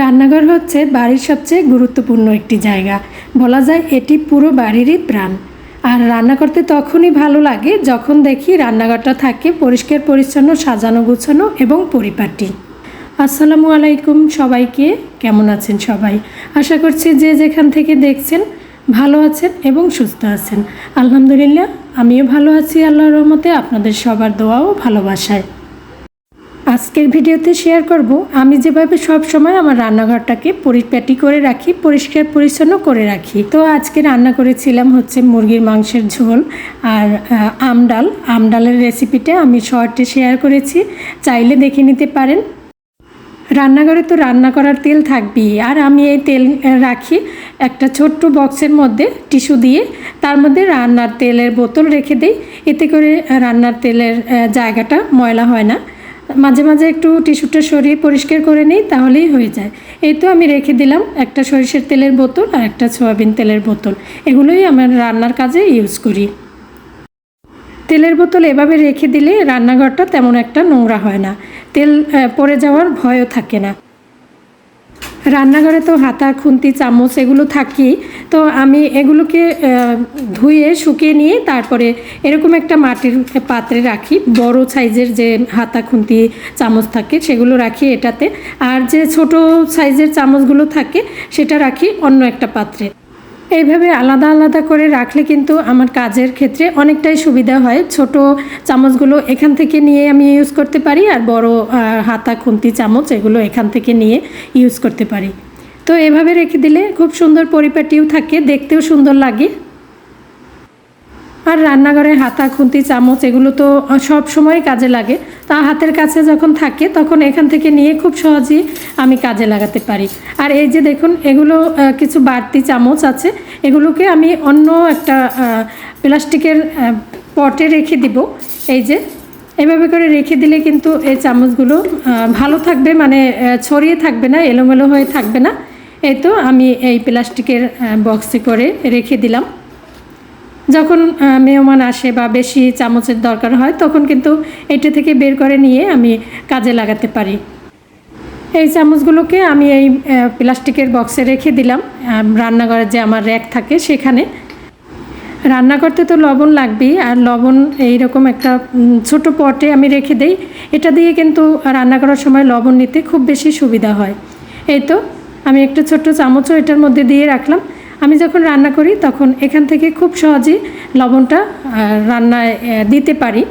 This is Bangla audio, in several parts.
রান্নাঘর হচ্ছে বাড়ির সবচেয়ে গুরুত্বপূর্ণ একটি জায়গা। বলা যায় এটি পুরো বাড়িরই প্রাণ। আর রান্না করতে তখনই ভালো লাগে যখন দেখি রান্নাঘরটা থাকে পরিষ্কার, পরিচ্ছন্ন, সাজানো, গুছানো এবং পরিপাটি। আসসালামু আলাইকুম সবাইকে, কেমন আছেন সবাই? আশা করছি যে যেখান থেকে দেখছেন ভালো আছেন এবং সুস্থ আছেন। আলহামদুলিল্লাহ, আমিও ভালো আছি আল্লাহর রহমতে। আপনাদের সবার দোয়াও ভালোবাসায়। আজকের ভিডিওতে শেয়ার করব, আমি যেভাবে সব সময় আমার রান্নাঘরটাকে পরিপাটি করে রাখি, পরিষ্কার পরিচ্ছন্ন করে রাখি। তো আজকে রান্না করেছিলাম হচ্ছে মুরগির মাংসের ঝোল আর আমডাল আমডালের রেসিপিটা আমি শর্টে শেয়ার করেছি, চাইলে দেখে নিতে পারেন। রান্নাঘরে তো রান্না করার তেল থাকবেই, আর আমি এই তেল রাখি একটা ছোট্ট বক্সের মধ্যে টিস্যু দিয়ে, তার মধ্যে রান্নার তেলের বোতল রেখে দিই, এতে করে রান্নার তেলের জায়গাটা ময়লা হয় না। মাঝে মাঝে একটু টিস্যুটা সরিয়ে পরিষ্কার করে নিই, তাহলেই হয়ে যায়। এই তো আমি রেখে দিলাম একটা সরিষের তেলের বোতল আর একটা সোয়াবিন তেলের বোতল। এগুলোই আমার রান্নার কাজে ইউজ করি। তেলের বোতল এভাবে রেখে দিলে রান্নাঘরটা তেমন একটা নোংরা হয় না। তেল পড়ে যাওয়ার ভয়ও থাকে না। রান্নাঘরে তো হাতা, খুন্তি, চামচ এগুলো থাকি, তো আমি এগুলোকে ধুয়ে, শুকিয়ে নিয়ে তারপরে এরকম একটা মাটির পাত্রে রাখি। বড় সাইজের যে হাতা, খুন্তি, চামচ থাকে সেগুলো রাখি এটাতে। আর যে ছোট সাইজের চামচগুলো থাকে সেটা রাখি অন্য একটা পাত্রে। এইভাবে আলাদা আলাদা করে রাখলে কিন্তু আমার কাজের ক্ষেত্রে অনেকটাই সুবিধা হয়। ছোট চামচগুলো এখান থেকে নিয়ে আমি ইউজ করতে পারি আর বড় হাতা, খুন্তি চামচ এগুলো এখান থেকে নিয়ে ইউজ করতে পারি। তো এভাবে রেখে দিলে খুব সুন্দর পরিপাটিও থাকে, দেখতেও সুন্দর লাগে। আর রান্নাঘরে হাতা, খুন্তি, চামচ এগুলো তো সব সময় কাজে লাগে। তা হাতের কাছে যখন থাকে, তখন এখান থেকে নিয়ে খুব সহজেই আমি কাজে লাগাতে পারি। আর এই যে দেখুন, এগুলো কিছু বাড়তি চামচ আছে। এগুলোকে আমি অন্য একটা প্লাস্টিকের পটে রেখে দিব। এই যে, এভাবে করে রেখে দিলে কিন্তু এই চামচগুলো ভালো থাকবে মানে ছড়িয়ে থাকবে না, এলোমেলো হয়ে থাকবে না। এই তো আমি এই প্লাস্টিকের বক্সে করে রেখে দিলাম। যখন মেহমান আসে বা বেশি চামচের দরকার হয় তখন কিন্তু এটা থেকে বের করে নিয়ে আমি কাজে লাগাতে পারি। এই চামচগুলোকে আমি এই প্লাস্টিকের বক্সে রেখে দিলাম। আহ, রান্নাঘরে যে আমার র্যাক থাকে সেখানে। রান্না করতে তো লবণ লাগবেই আর লবণ এইরকম একটা ছোট পটে আমি রেখে দেই। এটা দিয়ে কিন্তু রান্না করার সময় লবণ নিতে খুব বেশি সুবিধা হয়। এই তো আমি একটা ছোট্ট চামচও এটার মধ্যে দিয়ে রাখলাম। আমি যখন রান্না করি, তখন এখান থেকে খুব সহজেই লবণটা রান্নায় দিতে পারি।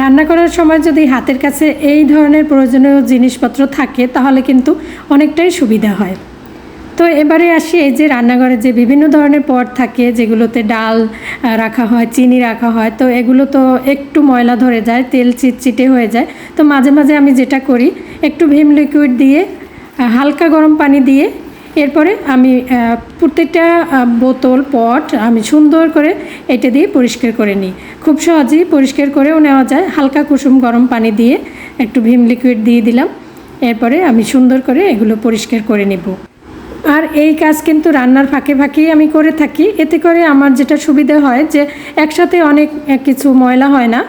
রান্না করার সময় যদি হাতের কাছে এই ধরনের প্রয়োজনীয় জিনিসপত্র থাকে, তাহলে কিন্তু অনেকটাই সুবিধা হয়। তো এবারে আসি এই যে রান্নাঘরে যে বিভিন্ন ধরনের পট থাকে, যেগুলোতে ডাল রাখা হয়, চিনি রাখা হয়, তো এগুলো তো একটু ময়লা ধরে যায়, তেল চিটচিটে হয়ে যায়। তো মাঝে মাঝে আমি যেটা করি, একটু ভিম লিকুইড দিয়ে হালকা গরম পানি দিয়ে এরপরে আমি প্রত্যেকটা বোতল, পট আমি সুন্দর করে এটা দিয়ে পরিষ্কার করে নিই। খুব সহজেই পরিষ্কার করেও নেওয়া যায়। হালকা কুসুম গরম পানি দিয়ে একটু ভিম লিকুইড দিয়ে দিলাম। এরপরে আমি সুন্দর করে এগুলো পরিষ্কার করে নেব। আর এই কাজ কিন্তু রান্নার ফাঁকে ফাঁকেই আমি করে থাকি। এতে করে আমার যেটা সুবিধা হয় যে একসাথে অনেক কিছু ময়লা হয় না।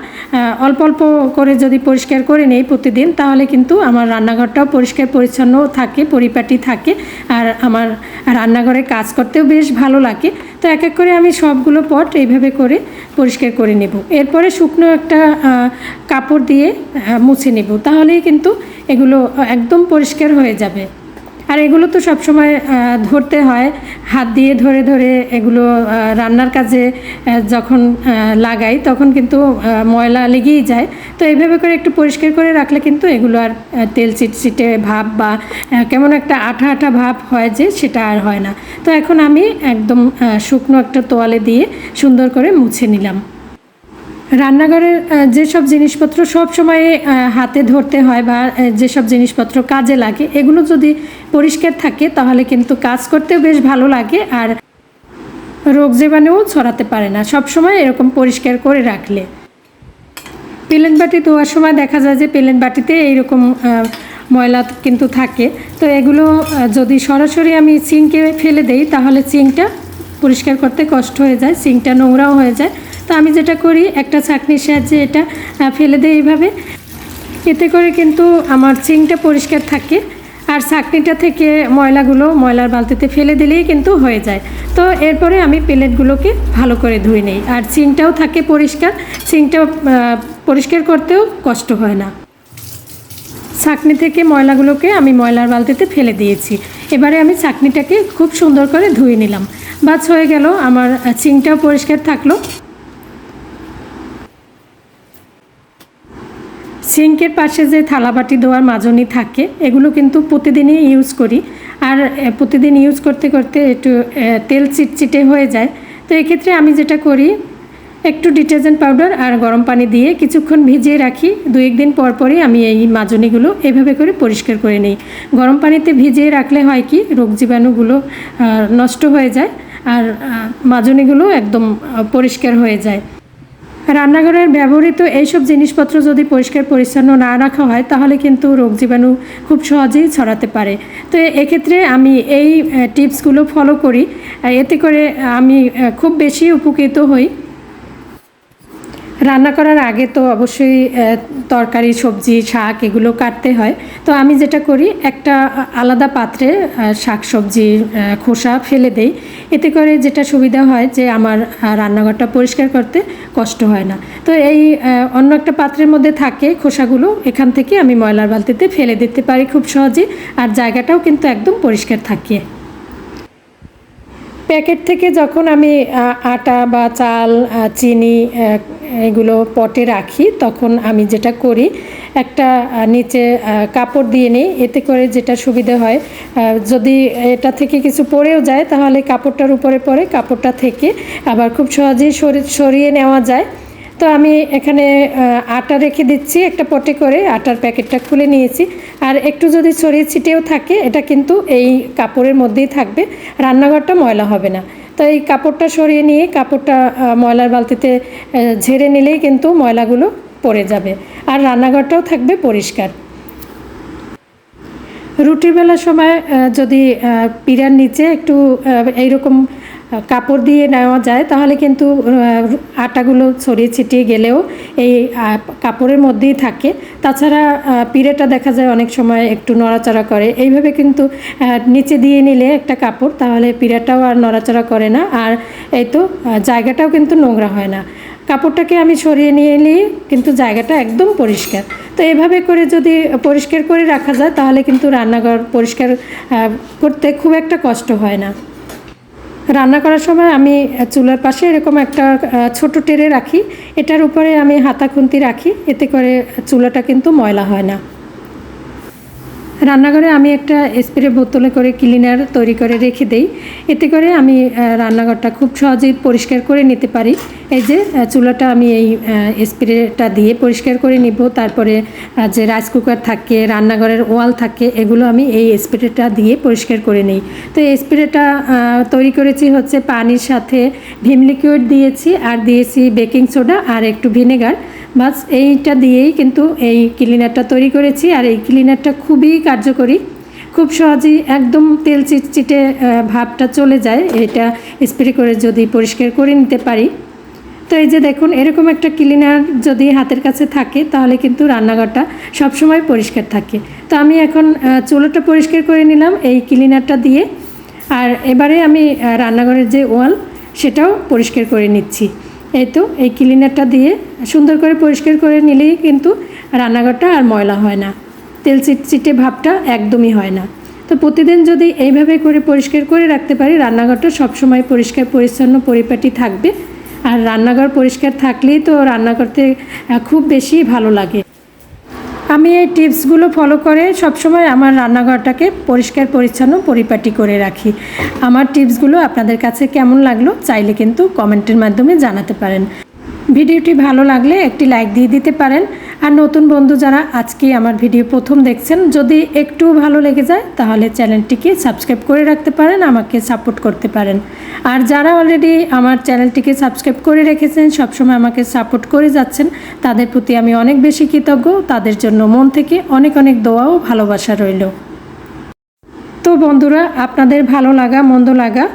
অল্প অল্প করে যদি পরিষ্কার করে নেই প্রতিদিন, তাহলে কিন্তু আমার রান্নাঘরটাও পরিষ্কার পরিচ্ছন্ন থাকে, পরিপাটি থাকে। আর আমার রান্নাঘরে কাজ করতেও বেশ ভালো লাগে। তো এক এক করে আমি সবগুলো পট এইভাবে করে পরিষ্কার করে নেব। এরপরে শুকনো একটা কাপড় দিয়ে মুছে নেব। তাহলেই কিন্তু এগুলো একদম পরিষ্কার হয়ে যাবে। আর এগুলো তো সবসময় ধরতে হয়। হাত দিয়ে ধরে ধরে এগুলো রান্নার কাজে যখন লাগাই, তখন কিন্তু ময়লা লেগেই যায়। তো এইভাবে করে একটু পরিষ্কার করে রাখলে কিন্তু এগুলো আর তেল চিটচিটে ভাব বা কেমন একটা আঠা আঠা ভাব হয় যে, সেটা আর হয় না। তো এখন আমি একদম শুকনো একটা তোয়ালে দিয়ে সুন্দর করে মুছে নিলাম। রান্নাঘরের যেসব জিনিসপত্র সব সময় হাতে ধরতে হয় বা যেসব জিনিসপত্র কাজে লাগে, এগুলো যদি পরিষ্কার থাকে, তাহলে কিন্তু কাজ করতেও বেশ ভালো লাগে আর রোগ জীবাণুও ছড়াতে পারে না। সব সময় এরকম পরিষ্কার করে রাখলে। পেলেন বাটি ধোয়ার সময় দেখা যায় যে, পেলেন বাটিতে এইরকম ময়লা কিন্তু থাকে। তো এগুলো যদি সরাসরি আমি সিঙ্কে ফেলে দেই, তাহলে সিঙ্কটা পরিষ্কার করতে কষ্ট হয়ে যায় সিঙ্কটা নোংরাও হয়ে যায়। তো আমি যেটা করি, একটা ছাঁকনির সাহায্যে এটা ফেলে দেয় এইভাবে। এতে করে কিন্তু আমার সিঙ্কটা পরিষ্কার থাকে আর ছাকনিটা থেকে ময়লাগুলো ময়লার বালতিতে ফেলে দিলেই কিন্তু হয়ে যায়। তো এরপরে আমি প্লেটগুলোকে ভালো করে ধুয়ে নিই। আর সিংটাও থাকে পরিষ্কার সিংটা পরিষ্কার করতেও কষ্ট হয় না। ছাকনি থেকে ময়লাগুলোকে আমি ময়লার বালতিতে ফেলে দিয়েছি। এবারে আমি ছাকনিটাকে খুব সুন্দর করে ধুয়ে নিলাম। বাস হয়ে গেল, আমার চিংটাও পরিষ্কার থাকল। সিঙ্কের পাশে যে থালাবাটি ধোয়ার মাজনি থাকে, এগুলো কিন্তু প্রতিদিনই ইউজ করি। আর প্রতিদিন ইউজ করতে করতে একটু তেল চিটচিটে হয়ে যায়। তো এক্ষেত্রে আমি যেটা করি একটু ডিটারজেন্ট পাউডার আর গরম পানি দিয়ে কিছুক্ষণ ভিজিয়ে রাখি। দু একদিন পর পরই আমি এই মাজনিগুলো এভাবে করে পরিষ্কার করে নিই। গরম পানিতে ভিজিয়ে রাখলে হয় কি, রোগ জীবাণুগুলো নষ্ট হয়ে যায় আর মাজনিগুলো একদম পরিষ্কার হয়ে যায়। রান্নাঘরের ব্যবহৃত এইসব জিনিসপত্র যদি পরিষ্কার পরিচ্ছন্ন না রাখা হয়, তাহলে কিন্তু রোগ জীবাণু খুব সহজেই ছড়াতে পারে। তো এক্ষেত্রে আমি এই টিপসগুলো ফলো করি। এতে করে আমি খুব বেশি উপকৃত হই। রান্না করার আগে তো অবশ্যই তরকারি, সবজি, শাক এগুলো কাটতে হয়। তো আমি যেটা করি, একটা আলাদা পাত্রে শাক সবজি খোসা ফেলে দেই। এতে করে যেটা সুবিধা হয় যে আমার রান্নাঘরটা পরিষ্কার করতে কষ্ট হয় না। তো এই অন্য একটা পাত্রের মধ্যে থাকে খোসাগুলো, এখান থেকে আমি ময়লার বালতিতে ফেলে দিতে পারি খুব সহজে আর জায়গাটাও কিন্তু একদম পরিষ্কার থাকে। প্যাকেট থেকে যখন আমি আটা বা চাল চিনি এগুলো পটে রাখি, তখন আমি যেটা করি, একটা নিচে কাপড় দিয়ে নিই, এতে করে যেটা সুবিধা হয় যদি এটা থেকে কিছু পরেও যায়, তাহলে কাপড়টার উপরে পরে কাপড়টা থেকে আবার খুব সহজেই সরি- সরিয়ে নেওয়া যায়। তো আমি এখানে আটা রেখে দিচ্ছি একটা পটে করে, আটার প্যাকেটটা খুলে নিয়েছি। আর একটু যদি ছড়িয়ে ছিটেও থাকে, এটা কিন্তু এই কাপড়ের মধ্যেই থাকবে, রান্নাঘরটা ময়লা হবে না। তো এই কাপড়টা সরিয়ে নিয়ে, কাপড়টা ময়লার বালতিতে ঝেড়ে নিলেই কিন্তু ময়লাগুলো পড়ে যাবে। আর রান্নাঘরটাও থাকবে পরিষ্কার। রুটির বেলার সময় যদি পিঁড়ার নিচে একটু এইরকম কাপড় দিয়ে নেওয়া যায়, তাহলে কিন্তু আটাগুলো ছড়িয়ে ছিটিয়ে গেলেও এই কাপড়ের মধ্যেই থাকে। তাছাড়া পিঁড়েটা দেখা যায় অনেক সময় একটু নড়াচড়া করে। এইভাবে কিন্তু নিচে দিয়ে নিলে একটা কাপড়, তাহলে পিঁড়াটাও আর নড়াচড়া করে না। আর এই তো জায়গাটাও কিন্তু নোংরা হয় না। কাপড়টাকে আমি সরিয়ে নিয়ে এলেই কিন্তু জায়গাটা একদম পরিষ্কার। তো এভাবে করে যদি পরিষ্কার করে রাখা যায়, তাহলে কিন্তু রান্নাঘর পরিষ্কার করতে খুব একটা কষ্ট হয় না। রান্না করার সময় আমি চুলার পাশে এরকম একটা ছোট টেরে রাখি। এটার উপরে আমি হাতা খুন্তি রাখি। এতে করে চুলাটা কিন্তু ময়লা হয় না। রান্নাঘরে আমি একটা স্প্রে বোতলে করে ক্লিনার তৈরি করে রেখে দেই। এতে করে আমি রান্নাঘরটা খুব সহজেই পরিষ্কার করে নিতে পারি। এই যে চুলাটা আমি এই স্প্রেটা দিয়ে পরিষ্কার করে নিব। তারপরে যে রাইস কুকার থাকে, রান্নাঘরের ওয়াল থাকে, এগুলো আমি এই স্প্রেটা দিয়ে পরিষ্কার করে নিই। তো এই স্প্রেটা তৈরি করেছি হচ্ছে পানির সাথে ভিম লিকুইড দিয়েছি, আর দিয়েছি বেকিং সোডা আর একটু ভিনেগার। বাস এইটা দিয়েই কিন্তু এই ক্লিনারটা তৈরি করেছি আর এই ক্লিনারটা খুবই কার্যকরী। খুব সহজেই একদম তেল চিটচিটে ভাবটা চলে যায়। এটা স্প্রে করে যদি পরিষ্কার করে নিতে পারি। তো এই যে দেখুন, এরকম একটা ক্লিনার যদি হাতের কাছে থাকে, তাহলে কিন্তু রান্নাঘরটা সবসময় পরিষ্কার থাকে। তো আমি এখন চুলোটা পরিষ্কার করে নিলাম এই ক্লিনারটা দিয়ে। আর এবারে আমি রান্নাঘরের যে ওয়াল, সেটাও পরিষ্কার করে নিচ্ছি। এই তো, এই ক্লিনারটা দিয়ে সুন্দর করে পরিষ্কার করে নিলেই কিন্তু রান্নাঘরটা আর ময়লা হয় না। তেল চিটচিটে ভাবটা একদমই হয় না। তো প্রতিদিন যদি এইভাবে করে পরিষ্কার করে রাখতে পারি, রান্নাঘরটা সবসময় পরিষ্কার, পরিচ্ছন্ন, পরিপাটি থাকবে। আর রান্নাঘর পরিষ্কার থাকলেই তো রান্না করতে খুব বেশি ভালো লাগে। আমি এই টিপসগুলো ফলো করে সবসময় আমার রান্নাঘরটাকে পরিষ্কার, পরিচ্ছন্ন, পরিপাটি করে রাখি। আমার টিপসগুলো আপনাদের কাছে কেমন লাগল চাইলে কিন্তু কমেন্টের মাধ্যমে জানাতে পারেন। ভিডিওটি ভালো লাগলে একটি লাইক দিয়ে দিতে পারেন। আর নতুন বন্ধু যারা আজকে আমার ভিডিও প্রথম দেখছেন, যদি একটু ভালো লেগে যায়, তাহলে চ্যানেলটিকে সাবস্ক্রাইব করে রাখতে পারেন, আমাকে সাপোর্ট করতে পারেন। আর যারা অলরেডি আমার চ্যানেলটিকে সাবস্ক্রাইব করে রেখেছেন, সবসময় আমাকে সাপোর্ট করে যাচ্ছেন, তাদের প্রতি আমি অনেক বেশি কৃতজ্ঞ, তাদের জন্য মন থেকে অনেক অনেক দোয়া ও ভালোবাসা রইল। তো বন্ধুরা, আপনাদের ভালো লাগা, মন্দ লাগা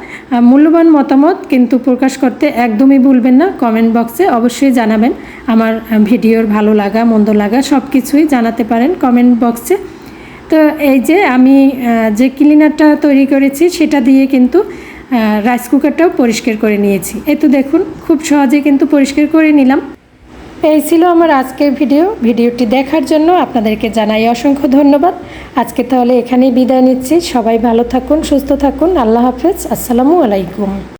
মূল্যবান মতামত কিন্তু প্রকাশ করতে একদমই ভুলবেন না। কমেন্ট বক্সে অবশ্যই জানাবেন। আমার ভিডিওর ভালো লাগা, মন্দ লাগা সব কিছুই জানাতে পারেন কমেন্ট বক্সে। তো এই যে আমি যে ক্লিনারটা তৈরি করেছি সেটা দিয়ে কিন্তু রাইস কুকারটাও পরিষ্কার করে নিয়েছি। এ তো দেখুন, খুব সহজে কিন্তু পরিষ্কার করে নিলাম। এই ছিল আমার আজকের ভিডিও। ভিডিওটি দেখার জন্য আপনাদেরকে জানাই অসংখ্য ধন্যবাদ। আজকে তাহলে এখানেই বিদায় নিচ্ছি। সবাই ভালো থাকুন, সুস্থ থাকুন। আল্লাহ হাফেজ। আসসালামু আলাইকুম।